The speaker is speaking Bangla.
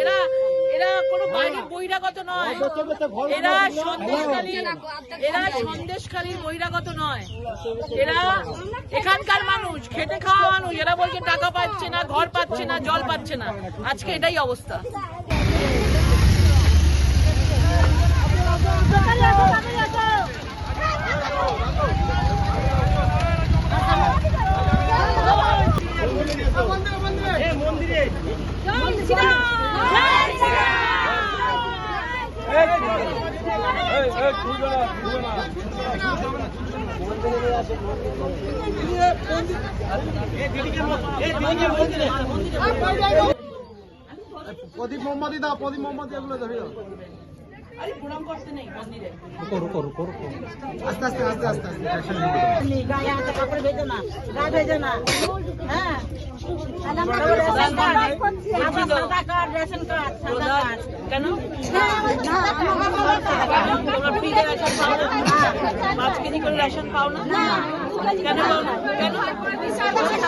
এরা এরা কোনো বাইরের বহিরাগত নয়। এরা সন্দেশখালী এরা সন্দেশখালীর বহিরাগত নয়। এরা এখানকার মানুষ খেটে খাওয়া মানুষ। এরা বলছে টাকা পাচ্ছে না ঘর পাচ্ছে না জল পাচ্ছে না। আজকে এটাই অবস্থা। প্রদীপ মোমবাতি দাও প্রদীপ মোমবাতি এগুলো ধরে দাও। আরে প্রণাম করতে নেই মন্দিরে আস্তে আস্তে আস্তে আস্তে আস্তে কাপড় না গা ভেজো না? হ্যাঁ? কার্ড। Ration card card. কেন তোমরা ফ্রিতে রেশন পাও না পাঁচ কেজি করে রেশন পাও না? কেন পাও না? কেন? কেন